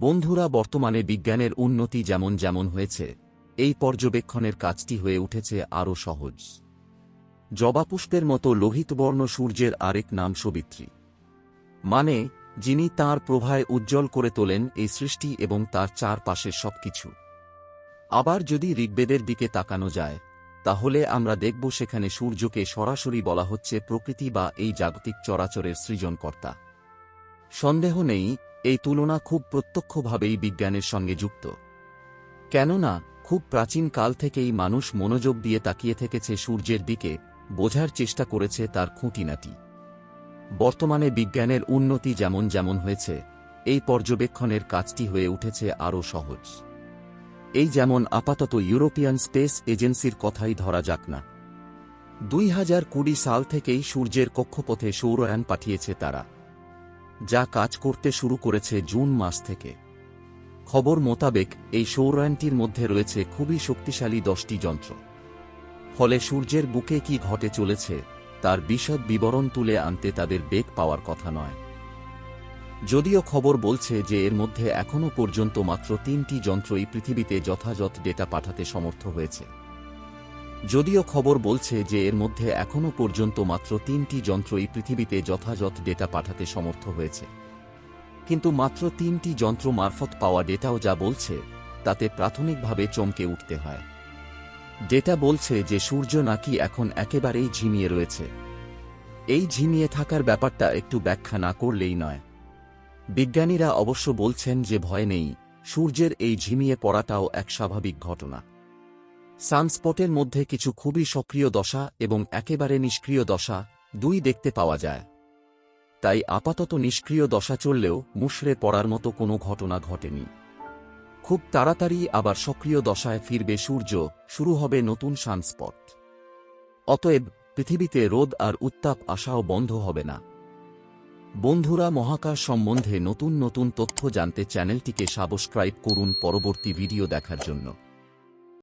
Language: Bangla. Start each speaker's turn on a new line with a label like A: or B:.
A: বন্ধুরা বর্তমানে বিজ্ঞানের উন্নতি যেমন যেমন হয়েছে, এই পর্যবেক্ষণের কাজটি হয়ে উঠেছে আরও সহজ। জবাপুষ্পের মতো লোহিতবর্ণ সূর্যের আরেক নাম সবিত্রী। মানে যিনি তাঁর প্রভায় উজ্জ্বল করে তোলেন এই সৃষ্টি এবং তার চারপাশের সবকিছু। আবার যদি ঋগ্বেদের দিকে তাকানো যায়, তাহলে আমরা দেখব সেখানে সূর্যকে সরাসরি বলা হচ্ছে প্রকৃতি বা এই জাগতিক চরাচরের সৃজনকর্তা। সন্দেহ নেই এই তুলনা খুব প্রত্যক্ষভাবেই বিজ্ঞানের সঙ্গে যুক্ত। কেননা, খুব প্রাচীন কাল থেকেই মানুষ মনোযোগ দিয়ে তাকিয়ে থেকেছে সূর্যের দিকে, বোঝার চেষ্টা করেছে তার খুঁটিনাটি। বর্তমানে বিজ্ঞানের উন্নতি যেমন যেমন হয়েছে, এই পর্যবেক্ষণের কাজটি হয়ে উঠেছে আরও সহজ। এই যেমন আপাতত ইউরোপিয়ান স্পেস এজেন্সির কথাই ধরা যাক না। দুই হাজার কুড়ি সাল থেকেই সূর্যের কক্ষপথে সৌরয়ান পাঠিয়েছে তারা। যা কাজ করতে শুরু করেছে জুন মাস থেকে। খবর মোতাবেক, এই সৌরায়নটির মধ্যে রয়েছে খুবই শক্তিশালী দশটি যন্ত্র। ফলে সূর্যের বুকে কি ঘটে চলেছে, তার বিশদ বিবরণ তুলে আনতে তাদের বেগ পাওয়ার কথা নয়। যদিও খবর বলছে যে এর মধ্যে এখনও পর্যন্ত মাত্র তিনটি যন্ত্রই পৃথিবীতে যথাযথ ডেটা পাঠাতে সমর্থ হয়েছে। যদিও খবর বলছে যে এর মধ্যে এখনও পর্যন্ত মাত্র তিনটি যন্ত্রই পৃথিবীতে যথাযথ ডেটা পাঠাতে সমর্থ হয়েছে। কিন্তু মাত্র তিনটি যন্ত্র মারফত পাওয়া ডেটাও যা বলছে, তাতে প্রাথমিকভাবে চমকে উঠতে হয়। ডেটা বলছে যে সূর্য নাকি এখন একেবারেই ঝিমিয়ে রয়েছে। এই ঝিমিয়ে থাকার ব্যাপারটা একটু ব্যাখ্যা না করলেই নয়। বিজ্ঞানীরা অবশ্য বলছেন যে ভয় নেই, সূর্যের এই ঝিমিয়ে পড়াটাও এক স্বাভাবিক ঘটনা। সানস্পটের মধ্যে কিছু খুবই সক্রিয় দশা এবং একেবারে নিষ্ক্রিয় দশা দুই দেখতে পাওয়া যায়। তাই আপাতত নিষ্ক্রিয় দশা চললেও মুশড়ে পড়ার মতো কোনো ঘটনা ঘটেনি। খুব তাড়াতাড়ি আবার সক্রিয় দশায় ফিরবে সূর্য, শুরু হবে নতুন সানস্পট। অতএব পৃথিবীতে রোদ আর উত্তাপ আসাও বন্ধ হবে না। বন্ধুরা, মহাকাশ সম্বন্ধে নতুন নতুন তথ্য জানতে চ্যানেলটিকে সাবস্ক্রাইব করুন পরবর্তী ভিডিও দেখার জন্য।